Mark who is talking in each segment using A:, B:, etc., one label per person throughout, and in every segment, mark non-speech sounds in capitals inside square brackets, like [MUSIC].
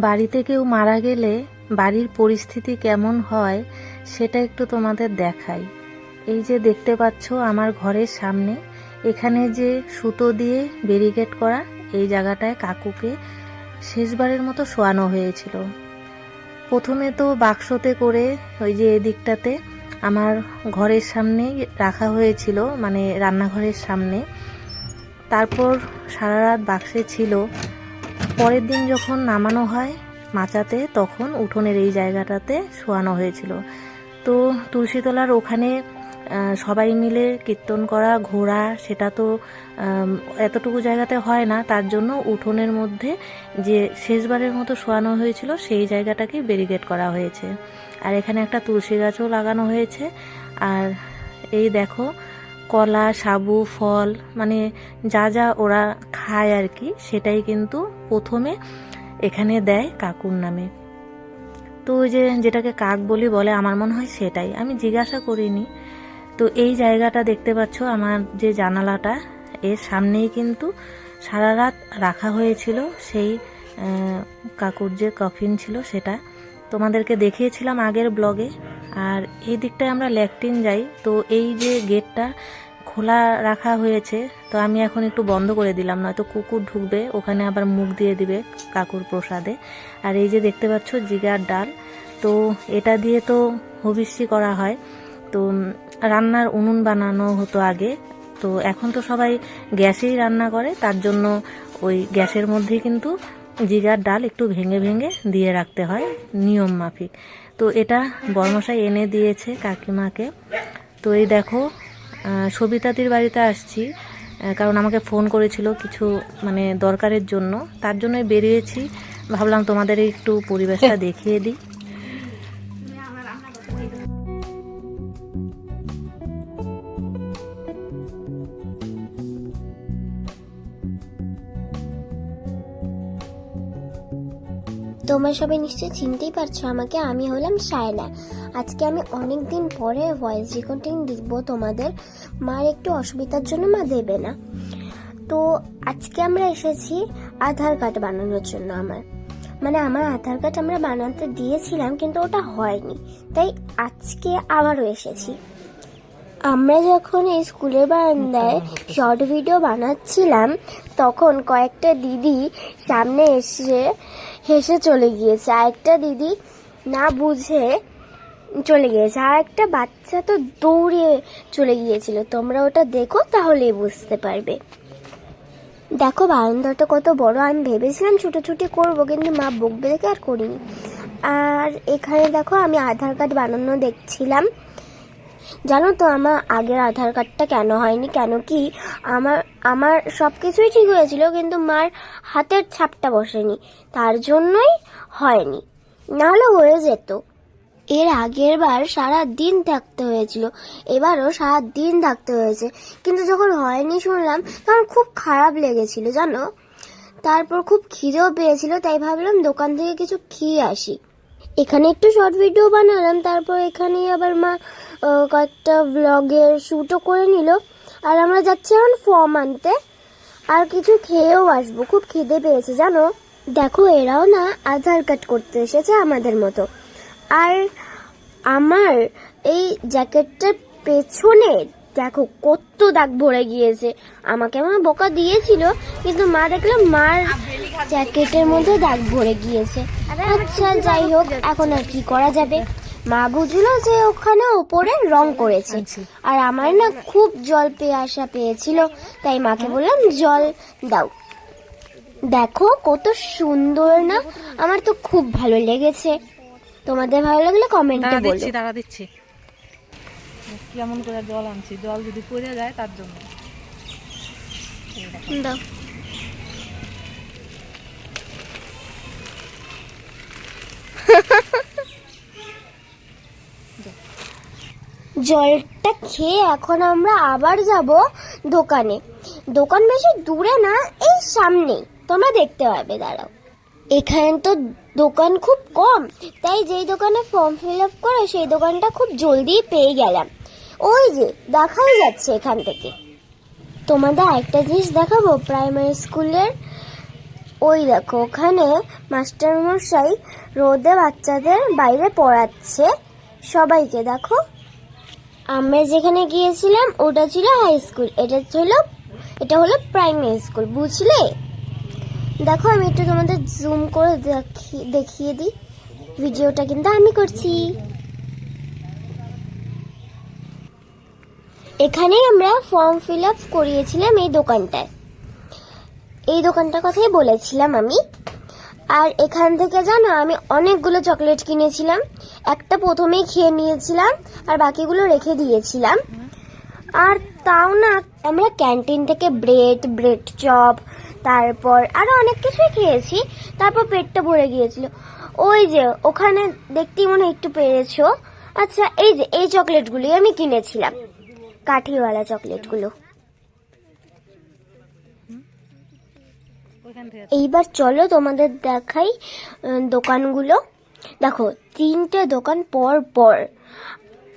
A: বাড়িতে কেউ মারা গেলে বাড়ির পরিস্থিতি কেমন হয় সেটা একটু তোমাদের দেখাই। এই যে দেখতে পাচ্ছ আমার ঘরের সামনে, এখানে যে সুতো দিয়ে ব্যারিকেড করা, এই জায়গাটায় কাকুকে শেষবারের মতো শোয়ানো হয়েছিল। প্রথমে তো বাক্সতে করে ওই যে এদিকটাতে আমার ঘরের সামনে রাখা হয়েছিল মানে রান্নাঘরের সামনে। তারপর সারা রাত বাক্সে ছিল পরের দিন যখন নামানো হয় মাচাতে, তখন উঠোনের এই জায়গাটাতে শোয়ানো হয়েছিল। তো তুলসীতলার ওখানে সবাই মিলে কীর্তন করা, ঘোরা, সেটা তো এতটুকু জায়গাতে হয় না। তার জন্য উঠোনের মধ্যে যে শেষবারের মতো শোয়ানো হয়েছিল, সেই জায়গাটাকে ব্যারিকেড করা হয়েছে। আর এখানে একটা তুলসী গাছও লাগানো হয়েছে। আর এই দেখো কলা, সাবু, ফল মানে যা যা ওরা খায় আর কি সেটাই কিন্তু প্রথমে এখানে দেয় কাকুর নামে। তো ওই যে যেটাকে কাক বলি বলে, আমার মনে হয় সেটাই। আমি জিজ্ঞাসা করিনি। তো এই জায়গাটা দেখতে পাচ্ছ, আমার যে জানালাটা, এর সামনেই কিন্তু সারা রাত রাখা হয়েছিল সেই কাকুর যে কফিন ছিল সেটা। তোমাদেরকে দেখিয়েছিলাম আগের ব্লগে আর এই দিকটায় আমরা ল্যাকটিন যাই। তো এই যে গেটটা খোলা রাখা হয়েছে, তো আমি এখন একটু বন্ধ করে দিলাম, নয়তো কুকুর ঢুকবে, ওখানে আবার মুখ দিয়ে দিবে কাকুর প্রসাদে। আর এই যে দেখতে পাচ্ছ জিগার ডাল, তো এটা দিয়ে তো হবিষ্যি করা হয়। তো রান্নার উনুন বানানো হতো আগে, তো এখন তো সবাই গ্যাসেই রান্না করে, তার জন্য ওই গ্যাসের মধ্যেই কিন্তু জিগার ডাল একটু ভেঙে ভেঙে দিয়ে রাখতে হয় নিয়ম মাফিক। তো এটা বর্মশাই এনে দিয়েছে কাকিমাকে। তো এই দেখো সবিতাদির বাড়িতে আসছি কারণ আমাকে ফোন করেছিল কিছু মানে দরকারের জন্য। তার জন্যই বেরিয়েছি। ভাবলাম তোমাদের একটু পরিবেশটা [LAUGHS] দেখিয়ে দিই।
B: তোমরা সবাই নিশ্চয়ই চিনতেই পারছ আমাকে। আমি হলাম সায়না আজকে আমি অনেক দিন পরে ভয়েস রেকর্ডিং দিব তোমাদের। মার একটু অসুবিধার জন্য মা দেবে না। তো আজকে আমরা এসেছি আধার কার্ড বানানোর জন্য আমার। মানে আমার আধার কার্ড আমরা বানাতে দিয়েছিলাম কিন্তু ওটা হয়নি। তাই আজকে আবারও এসেছি। আমরা যখন এই স্কুলের বারান্দায় শর্ট ভিডিও বানাচ্ছিলাম, তখন কয়েকটা দিদি সামনে এসে হেসে চলে গিয়েছে। আরেকটা দিদি না বুঝে চলে গিয়েছে। আর একটা বাচ্চা তো দৌড়ে চলে গিয়েছিল। তোমরা ওটা দেখো, তাহলেই বুঝতে পারবে। দেখো, বারান্দাটা কত বড়। আমি ভেবেছিলাম ছুটোছুটি করব, কিন্তু মা বকবে দেখে আর করিনি। আর এখানে দেখো, আমি আধার কার্ড বানানো দেখছিলাম। জানো তো আমার আগের আধার কার্ডটা কেন হয়নি? কেন কি? আমার আমার সব কিছুই ঠিক হয়েছিল, কিন্তু মার হাতের ছাপটা বসেনি। তার জন্যই হয়নি। নাহলে হয়ে যেত। এর আগের বার সারা দিন থাকতে হয়েছিল। এবারও সারা দিন থাকতে হয়েছে। কিন্তু যখন হয়নি শুনলাম, তখন খুব খারাপ লেগেছিল, জানো? তারপর খুব খিদেও পেয়েছিল, তাই ভাবলাম দোকান থেকে কিছু খেয়ে আসি। এখানে একটু শর্ট ভিডিও বানালাম, তারপর এখানে আবার মা কয়েকটা ব্লগের শ্যুটও করে নিল। আর আমরা যাচ্ছি এখন ফর্ম আনতে। আর কিছু খেয়েও আসব, খুব খিদে পেয়েছে, জানো? দেখো, এরাও না আধার কার্ড করতে এসেছে আমাদের মতো। আর আমার এই জ্যাকেটটার পেছনে দেখো কত দাগ ভরে গিয়েছে। আমাকে আমার বোকা দিয়েছিল কিন্তু মা দেখলাম মার জ্যাকেটের মধ্যে দাগ ভরে গিয়েছে। আচ্ছা যাই হোক এখন আর কি করা যাবে? মা বুঝলো যে ওখানে ওপরে রং করেছে। আর আমার না খুব জল পেয়াসা পেয়েছিল তাই মাকে বললাম জল দাও। দেখো কত সুন্দর না? আমার তো খুব ভালো লেগেছে। তোমাদের ভালো লাগলে কমেন্টে বলো।
A: দাঁড়া দিচ্ছি। কেমন করে জল আনছি? জল যদি পড়ে যায় তার জন্য।
B: জলটা খেয়ে এখন আমরা আবার যাব দোকানে। দোকান বেশি দূরে না, এই সামনে তোমরা দেখতে পাবে, দাঁড়াও। এখানে তো দোকান খুব কম, তাই যেই দোকানে ফর্ম ফিল আপ করে, সেই দোকানটা খুব জলদি পেয়ে গেলাম। ওই যে, দেখাই যাচ্ছে এখান থেকে। তোমাদের একটা জিনিস দেখাবো প্রাইমারি স্কুলের ওই দেখো, ওখানে মাস্টার মশাই রোদে বাচ্চাদের বাইরে পড়াচ্ছে। সবাইকে দেখো। আমরা যেখানে গিয়েছিলাম, ওটা ছিল হাই স্কুল এটা ছিল, এটা হলো প্রাইমারি স্কুল বুঝলে? দেখো, আমি একটু তোমাদের জুম করে দেখি- দেখিয়ে দিই। ভিডিওটা কিন্তু আমি করছি। এখানেই আমরা ফর্ম ফিল আপ করিয়েছিলাম এই দোকানটায়। এই দোকানটার কথাই বলেছিলাম আমি। আর এখান থেকে জানো, আমি অনেকগুলো চকলেট কিনেছিলাম। একটা প্রথমেই খেয়ে নিয়েছিলাম, আর বাকিগুলো রেখে দিয়েছিলাম। আর তাও না, আমরা ক্যান্টিন থেকে ব্রেড ব্রেড চপ তারপর আরও অনেক কিছুই খেয়েছি। তারপর পেটটা ভরে গিয়েছিল। ওই যে, ওখানে দেখতেই মনে একটু পেরেছ। আচ্ছা এই যে, এই চকলেটগুলি আমি কিনেছিলাম। কাঠিওয়ালা চকলেটগুলো। এইবার চলো তোমাদের দেখাই দোকানগুলো। দেখো তিনটে দোকান পর পর।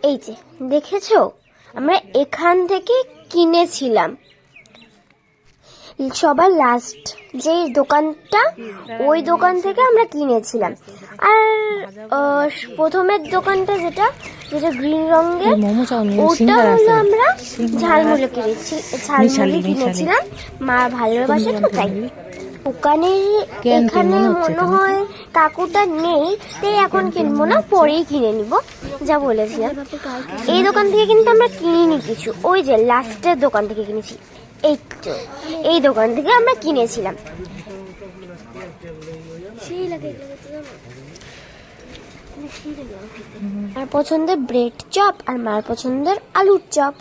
B: এই যে দেখেছ? আমরা এখান থেকে কিনেছিলাম। সবার লাস্ট যে দোকানটা ওই দোকান থেকে আমরা কিনেছিলাম। আর প্রথমের দোকানটা যেটা যেটা গ্রিন রঙের ওটা হলো আমরা ঝালমুড়ি কিনেছি ঝালমুড়ি। কিনেছিলাম। মা ভালোবাসে তো তাই। এখানে
A: মনে
B: মনে হয় কাকুটা নেই তাই এখন কিনবো না পরেই কিনে নিব। যা বলেছিলাম এই দোকান থেকে কিন্তু আমরা কিনিনি কিছু। ওই যে লাস্টের দোকান থেকে কিনেছি। এই এই দোকান থেকে আমরা কিনেছিলাম। আর পছন্দের ব্রেড চপ আর মার পছন্দের আলুর চপ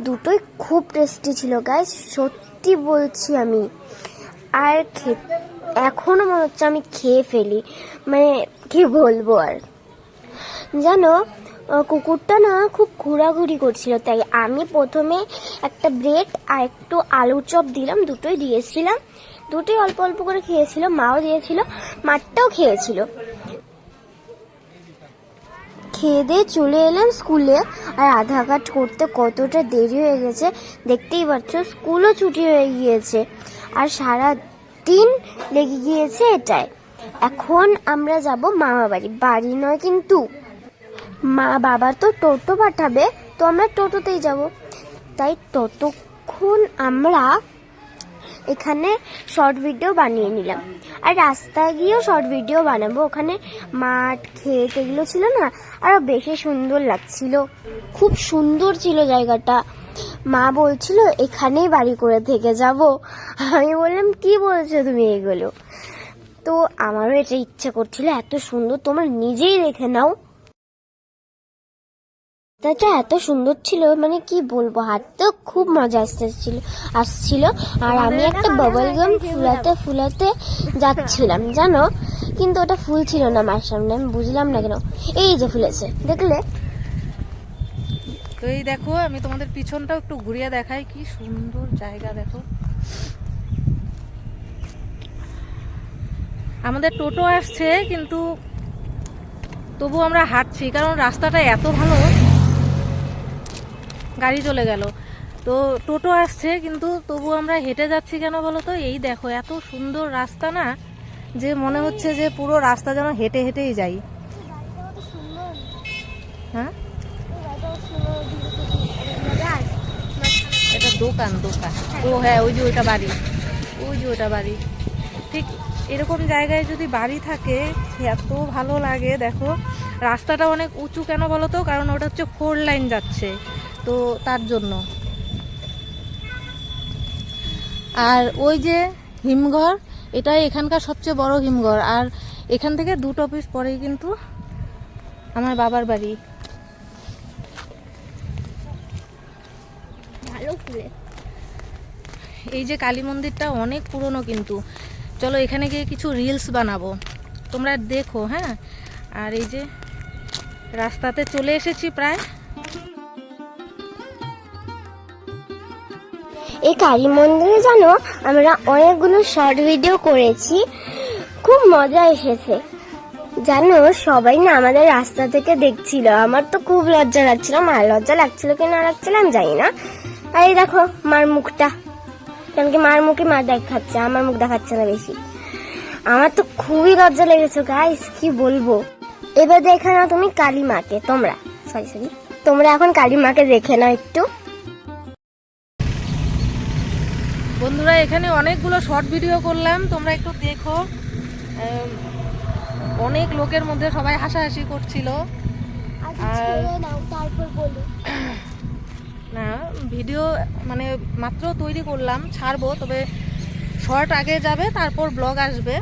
B: দুটোই খুব টেস্টি ছিল গাইস সত্যি বলছি আমি। আর খে- এখনও মনে হচ্ছে আমি খেয়ে ফেলি। মানে কি বলব আর? জানো কুকুরটা না খুব ঘোরাঘুরি করছিল, তাই আমি প্রথমে একটা ব্রেড আর একটু আলুর চপ দিলাম, দুটোই দিয়েছিলাম। দুটোই অল্প অল্প করে খেয়েছিল, মাও দিয়েছিল মাঠটাও খেয়েছিল। খেয়ে দিয়ে চলে এলাম স্কুলে, আর আধার কার্ড করতে কতটা দেরি হয়ে গেছে দেখতেই পাচ্ছ, স্কুলও ছুটি হয়ে গিয়েছে, আর সারা দিন লেগে গিয়েছে এটাই। এখন আমরা যাব মামা বাড়ি বাড়ি নয় কিন্তু। মা বাবা তো টোটো পাঠাবে, তো আমরা টোটোতেই যাব। তাই ততক্ষণ আমরা এখানে শর্ট ভিডিও বানিয়ে নিলাম। আর রাস্তায় গিয়েও শর্ট ভিডিও বানাবো। ওখানে মাঠ ক্ষেত এগুলো ছিল না আরও বেশি সুন্দর লাগছিল। খুব সুন্দর ছিল জায়গাটা। মা বলছিল, এখানেই বাড়ি করে থেকে যাব। আমি বললাম, কি বলছো তুমি এগুলো? তো আমারও এটা ইচ্ছা করছিল, এত সুন্দর, তোমার নিজেই দেখে নাও। রাস্তাটা এত সুন্দর ছিল মানে কি বলব হাঁটতেও খুব মজা আসতেছিল আসছিল। আর আমি একটা বাবল গাম ফুলাতে ফুলাতে যাচ্ছিলাম জানো? কিন্তু ওটা ফুল ছিল না আমার সামনে আমি বুঝলাম না কেন। এই যে ফুলেছে দেখলে?
A: তো এই দেখো আমি তোমাদের পিছনটাও একটু ঘুরিয়ে দেখাই কি সুন্দর জায়গা দেখো। আমাদের টোটো আসছে কিন্তু তবু আমরা হাঁটছি কারণ রাস্তাটা এত ভালো। গাড়ি চলে গেল। তো টোটো আসছে, কিন্তু তবু আমরা হেঁটে যাচ্ছি কেন বলো তো? এই দেখো, এত সুন্দর রাস্তা না, যে মনে হচ্ছে যে পুরো রাস্তা যেন হেঁটে হেঁটেই যাই। হ্যাঁ? এটা দোকান দোকান। ও হ্যাঁ ওই যে ওইটা বাড়ি। ওই যে ওইটা বাড়ি। ঠিক এরকম জায়গায় যদি বাড়ি থাকে, এত ভালো লাগে, দেখো। রাস্তাটা অনেক উঁচু কেন বলো তো? কারণ ওটা হচ্ছে ফোর লাইন যাচ্ছে। তো তার জন্য। আর ওই যে হিমঘর এটাই এখানকার সবচেয়ে বড় হিমঘর। আর এখান থেকে দুটো অফিস পরেই কিন্তু আমার বাবার বাড়ি।
B: ভালো ফুলে।
A: এই যে কালী মন্দিরটা অনেক পুরনো কিন্তু। চলো এখানে গিয়ে কিছু রিলস বানাবো। তোমরা দেখো হ্যাঁ? আর এই যে রাস্তাতে চলে এসেছি প্রায়।
B: এই কালী মন্দিরে জানো, আমরা অনেকগুলো শর্ট ভিডিও করেছি। খুব মজা এসেছে। জানো, সবাই না আমাদের রাস্তা থেকে দেখছিল। আমার তো খুব লজ্জা লাগছিল। মার লজ্জা লাগছিল কি না লাগছিল আমি জানি না। আর এই দেখো, মার মুখটা। কারণ কি মার মুখে মার দেখাচ্ছে, আমার মুখ দেখাচ্ছে না বেশি। আমার তো খুবই লজ্জা লেগেছে গাইস কি বলব? এবার দেখে নাও তুমি কালী মাকে, তোমরা। সরি সরি তোমরা এখন কালী মাকে দেখে নাও একটু।
A: বন্ধুরা এখানে অনেকগুলো শর্ট ভিডিও করলাম। তোমরা একটু দেখো। অনেক লোকের মধ্যে সবাই হাসাহাসি করছিল।
B: তারপর
A: না ভিডিও মানে মাত্র তৈরি করলাম ছাড়বো তবে শর্ট আগে যাবে তারপর ব্লগ আসবে।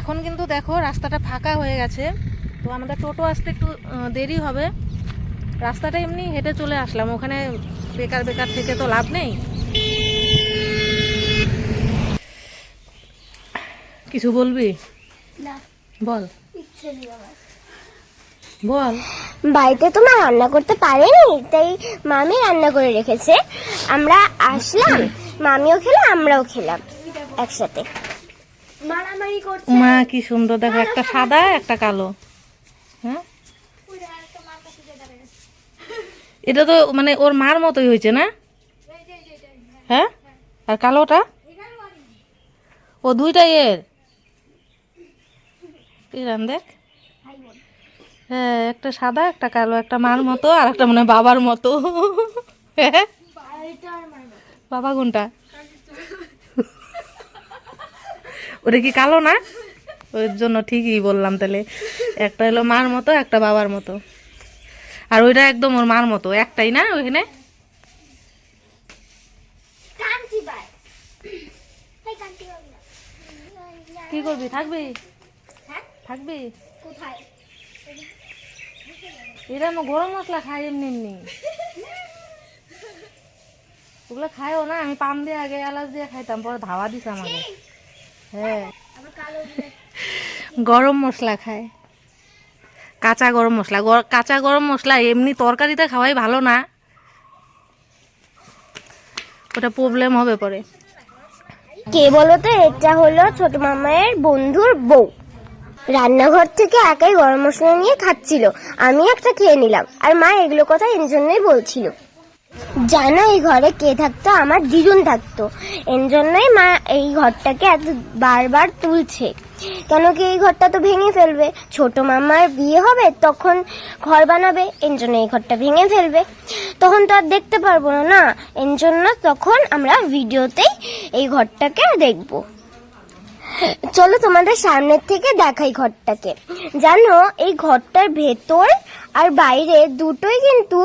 A: এখন কিন্তু দেখো রাস্তাটা ফাঁকা হয়ে গেছে। তো আমাদের টোটো আসতে একটু দেরি হবে। রাস্তাটা এমনি হেঁটে চলে আসলাম। ওখানে বেকার বেকার থেকে তো লাভ নেই। কিছু বলবি? বল। বল।
B: বাড়িতে তো মা রান্না করতে পারেনি তাই মামি রান্না করে রেখেছে। আমরা আসলাম মামিও খেলাম আমরাও খেলাম একসাথে। মারামারি করছে।
A: মা কি সুন্দর দেখো একটা সাদা একটা কালো। হ্যাঁ? এটা তো মানে ওর মার মতোই হয়েছে না? হ্যাঁ? আর কালোটা? ও দুইটাই এর? দেখ? হ্যাঁ একটা সাদা, একটা কালো, একটা মার মতো, আর একটা মনে বাবার মতো। হ্যাঁ? বাবা কোনটা? ওটা কি কালো না? ওর জন্য ঠিকই বললাম তাহলে। একটা হলো মার মতো, একটা বাবার মতো। আর ওইটা একদম ওর মার মতো একটাই না ওইখানে? কি করবি? থাকবি? থাকবি?
B: কোথায়?
A: এরা আমার গরম মশলা খাই এমনি এমনি। ওগুলো খাইও না আমি পাম দিয়ে আগে এলাচ দিয়ে খাইতাম পরে ধাওয়া দিছে আমাকে। হ্যাঁ। গরম মশলা খায়। কাঁচা গরম মশলা। কাঁচা গরম মশলা, এমনি তরকারিতে খাওয়াই ভালো না। ওটা প্রবলেম হবে পরে।
B: কে বলো তো, এটা হলো ছোট মামায়ের বন্ধুর বউ। রান্নাঘর থেকে একাই গরম মশলা নিয়ে খাচ্ছিল। আমি একটা খেয়ে নিলাম। আর মা এগুলো কথা এর জন্যই বলছিল। জানো, এই ঘরে কে থাকতো? আমার দিদুন থাকতো। এর জন্যই মা এই ঘরটাকে এত বারবার তুলছে। কেন কি এই ঘরটা তো ভেঙে ফেলবে? ছোট মামার বিয়ে হবে, তখন ঘর বানাবে এর জন্য এই ঘরটা ভেঙে ফেলবে। তখন তো আর দেখতে পারব না না এর জন্য তখন আমরা ভিডিওতেই এই ঘরটাকে দেখব। চলো তোমাদের সামনের থেকে দেখাই ঘরটাকে। জানো, এই ঘরটার ভেতর আর বাইরে দুটোই কিন্তু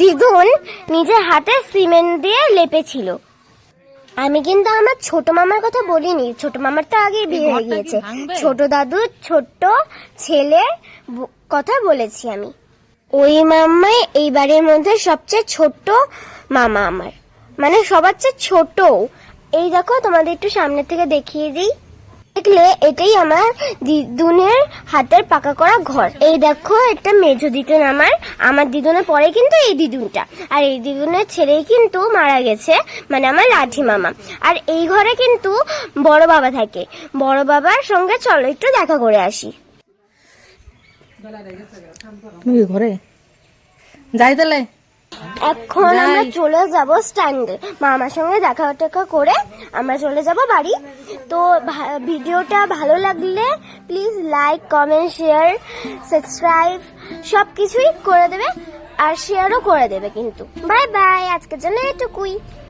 B: দিদুন নিজের হাতে সিমেন্ট দিয়ে লেপেছিল। আমি কিন্তু আমার ছোট মামার কথা বলিনি। ছোট মামার তো আগেই বিয়ে হয়ে গিয়েছে? ছোট দাদুর ছোট্ট ছেলে কথা বলেছি আমি। ওই মামাই এই বাড়ির মধ্যে সবচেয়ে ছোট মামা আমার। মানে সবার চেয়ে ছোট। এই দেখো তোমাদের একটু সামনে থেকে দেখিয়ে দিই। দেখলে এটাই আমার দিদুনের হাতের পাকা করা ঘর। এই দেখো একটা মেজো দিদুন আমার। আমার দিদুনের পরে কিন্তু এই দিদুনটা। আর এই দিদুনের ছেলেই কিন্তু মারা গেছে মানে আমার লাঠি মামা। আর এই ঘরে কিন্তু বড় বাবা থাকে। বড় বাবার সঙ্গে চলো, একটু দেখা করে আসি।
A: ঘরে? যাই তাহলে।
B: এখন আমরা চলে যাব স্ট্যান্ডে। মামার সঙ্গে দেখা টেকা করে আমরা চলে যাব বাড়ি। তো ভিডিওটা ভালো লাগলে please like comment share subscribe সব কিছুই করে দেবে আর শেয়ারও করে দেবে কিন্তু। বাই বাই আজকের জন্য এটুকুই।